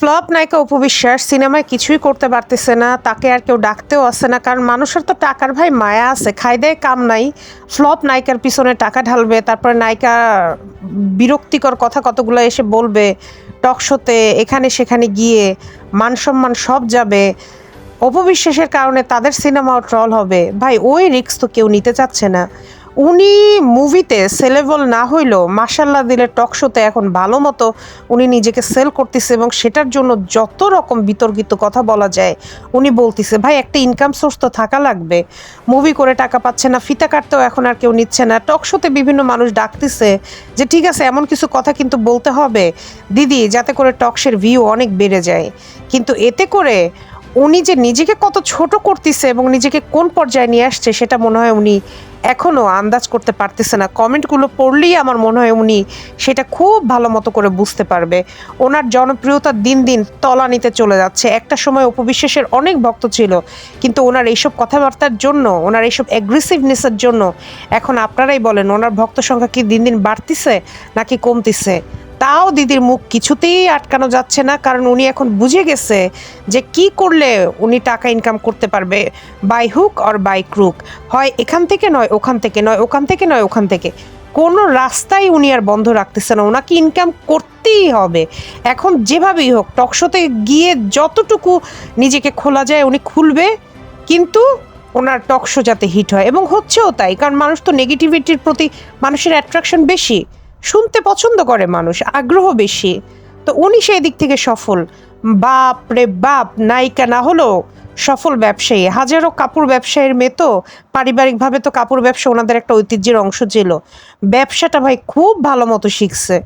Flop নায়িকা উপবিশ্বাস সিনেমায় কিছুই করতে পারতেছে না, তাকে আর কেউ ডাকতেও আসে না, কারণ মানুষের তো টাকার ভাই মায়া আছে খাই দেয় কাম নাই। ফ্লপ নায়িকার পিছনে টাকা ঢালবে, তারপরে নায়িকা বিরক্তিকর কথা কতগুলো এসে বলবে টক শোতে, এখানে সেখানে গিয়ে মান সম্মান সব যাবে। অপবিশ্বাসের কারণে তাদের সিনেমাও ট্রল হবে। ভাই, ওই রিস্ক তো কেউ নিতে চাচ্ছে না। উনি মুভিতে সেলেবল না হইলেও মাসাল্লাহ দিলে টক শোতে এখন ভালো মতো উনি নিজেকে সেল করতেছে এবং সেটার জন্য যত রকম বিতর্কিত কথা বলা যায়, উনি বলতেছে, ভাই, একটা ইনকাম সোর্স তো থাকা লাগবে। মুভি করে টাকা পাচ্ছে না, ফিতা কাটতেও এখন আর কেউ নিচ্ছে না। টক শোতে বিভিন্ন মানুষ ডাকতেছে যে, ঠিক আছে, এমন কিছু কথা কিন্তু বলতে হবে। দিদি, যাতে করে টকশের ভিউ অনেক বেড়ে যায়। কিন্তু এতে করে উনি যে নিজেকে কত ছোট করতেছে এবং নিজেকে কোন পর্যায়ে নিয়ে আসছে, সেটা মনে হয় উনি এখনও আন্দাজ করতে পারতেছে না। কমেন্টগুলো পড়লেই আমার মনে হয় উনি সেটা খুব ভালো মতো করে বুঝতে পারবে। ওনার জনপ্রিয়তা দিন দিন তলা নিতে চলে যাচ্ছে। একটা সময় উপবিশ্বাসের অনেক ভক্ত ছিল, কিন্তু ওনার এইসব কথাবার্তার জন্য, ওনার এইসব অ্যাগ্রেসিভনেসের জন্য এখন আপনারাই বলেন, ওনার ভক্ত সংখ্যা কি দিন দিন বাড়তিছে নাকি কমতিছে? তাও দিদির মুখ কিছুতেই আটকানো যাচ্ছে না, কারণ উনি এখন বুঝে গেছে যে কি করলে উনি টাকা ইনকাম করতে পারবে by hook or by crook হয় এখান থেকে নয়, ওখান থেকে নয়, ওখান থেকে নয়, ওখান থেকে। কোনো রাস্তাই উনি আর বন্ধ রাখতেছে না, ওনাকে ইনকাম করতেই হবে। এখন যেভাবেই হোক টকশোতে গিয়ে যতটুকু নিজেকে খোলা যায় উনি খুলবে, কিন্তু ওনার টকশো যাতে হিট হয়। এবং হচ্ছেও তাই, কারণ মানুষ তো নেগেটিভিটির প্রতি মানুষের অ্যাট্রাকশন বেশি। শুনতে পছন্দ করে মানুষ, আগ্রহ বেশি। তো উনি সেই দিক থেকে সফল। বাপ রে বাপ, নায়িকা না হলেও সফল ব্যবসায়ী। হাজারো কাপড় ব্যবসায়ীর মেয়ে তো, পারিবারিকভাবে তো কাপড় ব্যবসা ওনাদের একটা ঐতিহ্যের অংশ ছিল। ব্যবসাটা ভাই খুব ভালো মতো শিখছে।